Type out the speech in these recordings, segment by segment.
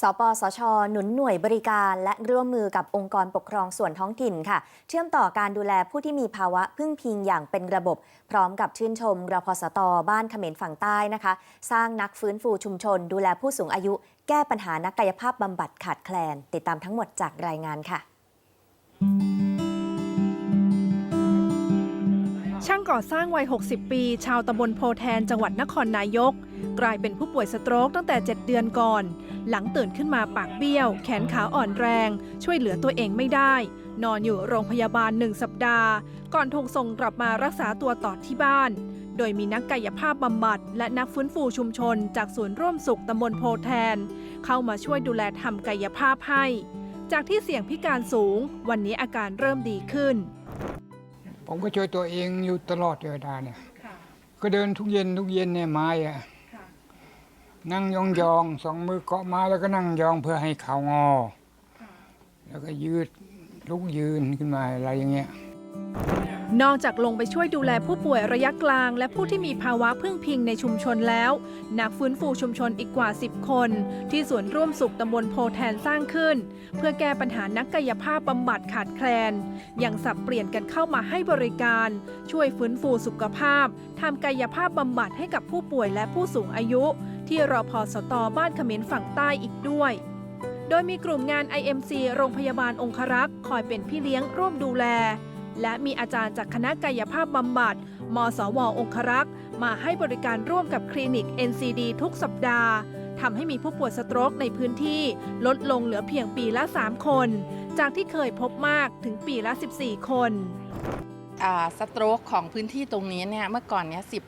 สปสช หนุนหน่วยบริการ และร่วมมือกับองค์กรปกครองส่วนท้องถิ่นค่ะ เชื่อมต่อการดูแลผู้ที่มีภาวะพึ่งพิงอย่างเป็นระบบ พร้อมกับชื่นชมรพสตบ้านเขมรฝั่งใต้นะคะ สร้างนักฟื้นฟูชุมชน ดูแลผู้สูงอายุ แก้ปัญหานักกายภาพบำบัดขาดแคลน ติดตามทั้งหมดจากรายงานค่ะ ช่างก่อสร้างวัย 60 ปี ชาวตำบลโพแทนจังหวัดนครนายก กลายเป็นผู้ป่วยสโตรกตั้งแต่ 7 เดือนก่อน หลังตื่นขึ้นมาปากเบี้ยว แขนขาอ่อนแรง ช่วยเหลือตัวเองไม่ได้ นอนอยู่โรงพยาบาล1สัปดาห์ ก่อนถูกส่งกลับมารักษาตัวต่อที่บ้าน โดยมีนักกายภาพบำบัด และนักฟื้นฟูชุมชน จากศูนย์ร่วมสุขตำบลโพแทน เข้ามาช่วยดูแลทำกายภาพให้ จากที่เสี่ยงพิการสูง วันนี้อาการเริ่มดีขึ้น ผมก็ช่วยตัวเองอยู่ตลอดเวลาเนี่ยก็เดินทุกเย็นทุกเย็นเนี่ยไม้อะ นั่งยองยองๆสองมือเกาะไม้แล้วก็นั่งยองเพื่อให้เข่างอ แล้วก็ยืดลุกยืนขึ้นมาอะไรอย่างเงี้ย นอกจากลงไปช่วยดูแลผู้ป่วยระยะกลาง และผู้ที่มีภาวะพึ่งพิงในชุมชนแล้ว นักฟื้นฟูชุมชนอีกกว่า 10 คน ที่ส่วนร่วมสุขตำบลโพแทนสร้างขึ้น เพื่อแก้ปัญหานักกายภาพบำบัดขาดแคลน ยังสับเปลี่ยนกันเข้ามาให้บริการ ช่วยฟื้นฟูสุขภาพทำกายภาพบำบัดให้กับผู้ป่วยและผู้สูงอายุ ที่รอพอสตบ้านเขมรฝั่งใต้อีกด้วยโดยมีกลุ่มงาน IMC โรงพยาบาลองครักษ์คอยเป็นพี่เลี้ยงร่วมดูแล และมีอาจารย์จากคณะกายภาพบำบัด มสวองครักษ์ มาให้บริการร่วมกับคลินิก NCD ทุกสัปดาห์ทำให้มีผู้ป่วยสโตรกในพื้นที่ลดลงเหลือเพียงปีละ 3 คน จากที่เคยพบมากถึงปีละ 14 คน สโตรกของพื้นที่ตรงนี้เนี่ยเมื่อก่อนเนี่ยสิ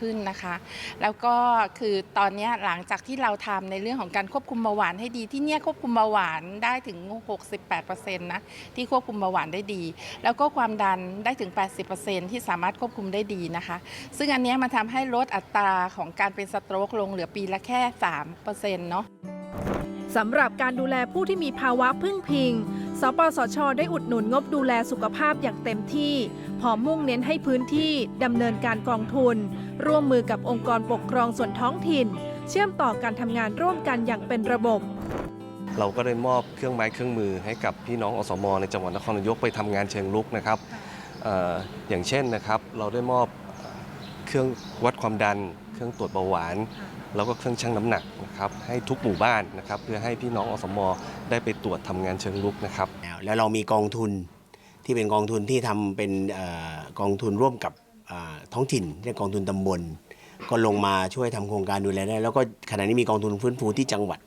ขึ้นนะคะ แล้วก็คือตอนนี้หลังจากที่เราทำในเรื่องของการควบคุมเบาหวานให้ดีที่เนี่ยควบคุมเบาหวานได้ถึง 68%นะที่ควบคุมเบาหวานได้ดี แล้วก็ความดันได้ถึง 80%ที่สามารถควบคุมได้ดีนะคะ ซึ่งอันเนี้ยมันทำให้ลดอัตราของการเป็นสโตรกลงเหลือปีละแค่3%เนาะสำหรับการดูแลผู้ที่มีภาวะพึ่งพิง สปสช ได้อุดหนุนงบดูแลสุขภาพอย่างเต็มที่พร้อมมุ่งเน้นให้พื้นที่ดำเนินการกองทุน ร่วมมือกับองค์กรปกครองส่วนท้องถิ่น เชื่อมต่อการทำงานร่วมกันอย่างเป็นระบบ เราก็ได้มอบเครื่องไม้เครื่องมือให้กับพี่น้องอสมในจังหวัดนครนายกไปทำงานเชิงลุกนะครับอย่างเช่นนะครับ เราได้มอบเครื่องวัดความดัน เครื่องตรวจเบาหวาน แล้วก็เครื่องชั่งน้ำหนักนะครับให้ทุกหมู่บ้านนะครับเพื่อให้พี่น้องอสมได้ไปตรวจทำงานเชิงลุกนะครับแล้วแล้วเรามีกองทุนที่เป็นกองทุนที่ทำเป็นเออกองทุนร่วมกับอ่าท้องถิ่นเรียกกองทุนตำบล ก็ลงมาช่วยทำโครงการดูแลได้ แล้วก็ขณะนี้มีกองทุนฟื้นฟูที่จังหวัด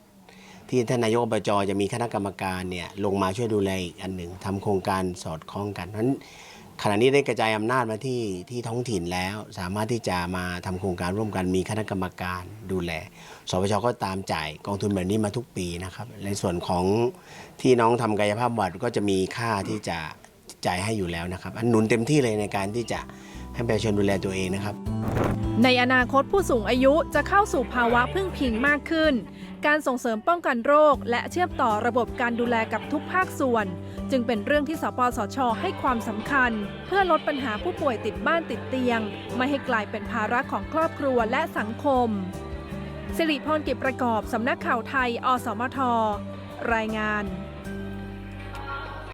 ที่ท่านนายกอบจจะมีคณะกรรมการเนี่ยลงมาช่วยดูแลอีกอันหนึ่งทำโครงการสอดคล้องกันเพราะฉะนั้น ขณะนี้ได้กระจายอำนาจมาที่ที่ท้องถิ่นแล้ว สามารถที่จะมาทำโครงการร่วมกันมีคณะกรรมการดูแลสปชก็ตามจ่ายกองทุนแบบนี้มาทุกปีนะครับ ในส่วนของที่น้องทำกายภาพบำบัดก็จะมีค่าที่จะจ่ายให้อยู่แล้วนะครับ อันหนุนเต็มที่เลยในการที่จะให้ประชาชนดูแลตัวเองนะครับ ในอนาคตผู้สูงอายุจะเข้าสู่ภาวะพึ่งพิงมากขึ้น การส่งเสริมป้องกันโรค และเชื่อมต่อระบบการดูแลกับทุกภาคส่วน จึงเป็นเรื่องที่สปสช ให้ความสำคัญ เพื่อลดปัญหาผู้ป่วยติดบ้านติดเตียง ไม่ให้กลายเป็นภาระของครอบครัวและสังคม สิริพรกิจประกอบสำนักข่าวไทย อสมท รายงาน